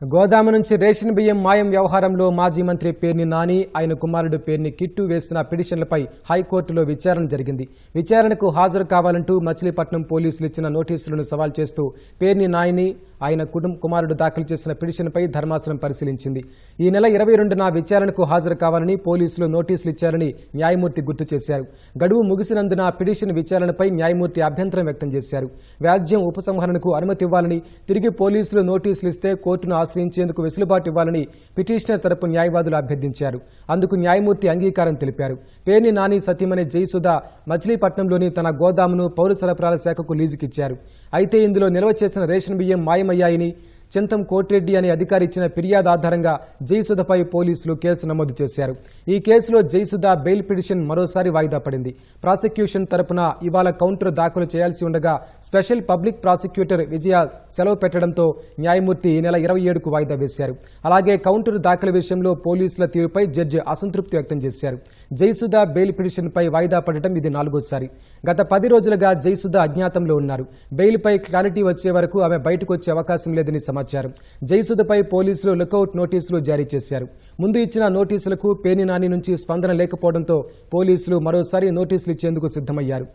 గోదాము నుంచి రేషన్ బియ్యం మాయం వ్యవహారంలో మాజీ మంత్రి పేర్ని నాని ఆయన కుమారుడు పేర్ని కిట్టు వేసిన పిటిషన్లపై హైకోర్టులో విచారణ జరిగింది. విచారణకు హాజరు కావాలంటూ మచిలీపట్నం పోలీసులు ఇచ్చిన నోటీసులను సవాల్ చేస్తూ పేర్ని నాయని ఆయన కుటుంబ కుమారుడు దాఖలు చేసిన పిటిషన్పై ధర్మాసనం పరిశీలించింది. ఈ నెల ఇరవై రెండున విచారణకు హాజరు కావాలని పోలీసులు నోటీసులు ఇచ్చారని న్యాయమూర్తి గుర్తు చేశారు. గడువు ముగిసినందున పిటిషన్ విచారణపై న్యాయమూర్తి అభ్యంతరం వ్యక్తం చేశారు. వ్యాజ్యం ఉపసంహరణకు అనుమతి ఇవ్వాలని తిరిగి పోలీసులు నోటీసులు ఇస్తే కోర్టును ఆశ్రయించేందుకు వెసులుబాటు ఇవ్వాలని పిటిషనర్ తరపు న్యాయవాదులు అభ్యర్థించారు. అందుకు న్యాయమూర్తి అంగీకారం తెలిపారు. పేర్ని నాని సతీమణి జయసుధ మచిలీపట్నంలోని తన గోదామును పౌర సరఫరాల శాఖకు లీజుకిచ్చారు. అయితే ఇందులో నిల్వ చేసిన రేషన్ బియ్యం మాయమయ్యాయని చింతం కోటిరెడ్డి అనే అధికారి ఇచ్చిన ఫిర్యాదు ఆధారంగా జయసుధపై పోలీసులు కేసు నమోదు చేశారు. ఈ కేసులో జయసుధ బెయిల్ పిటిషన్ మరోసారి వాయిదా పడింది. ప్రాసిక్యూషన్ తరపున ఇవాళ కౌంటర్ దాఖలు చేయాల్సి ఉండగా స్పెషల్ పబ్లిక్ ప్రాసిక్యూటర్ విజయ సెలవు పెట్టడంతో న్యాయమూర్తి ఈ నెల ఇరవై ఏడుకు వాయిదా వేశారు. అలాగే కౌంటర్ దాఖలు విషయంలో పోలీసుల తీరుపై జడ్జి అసంతృప్తి వ్యక్తం చేశారు. జయసుధ బెయిల్ పిటిషన్పై వాయిదా పడటం ఇది నాలుగోసారి. గత పది రోజులుగా జయసుధ అజ్ఞాతంలో ఉన్నారు. బెయిల్పై క్లారిటీ వచ్చే వరకు ఆమె బయటకు వచ్చే అవకాశం లేదని సమాచారం. జయసుధపై పోలీసులు లుకౌట్ నోటీసులు జారీ చేశారు. ముందు ఇచ్చిన నోటీసులకు పేని నాని నుంచి స్పందన లేకపోవడంతో పోలీసులు మరోసారి నోటీసులు ఇచ్చేందుకు సిద్ధమయ్యారు.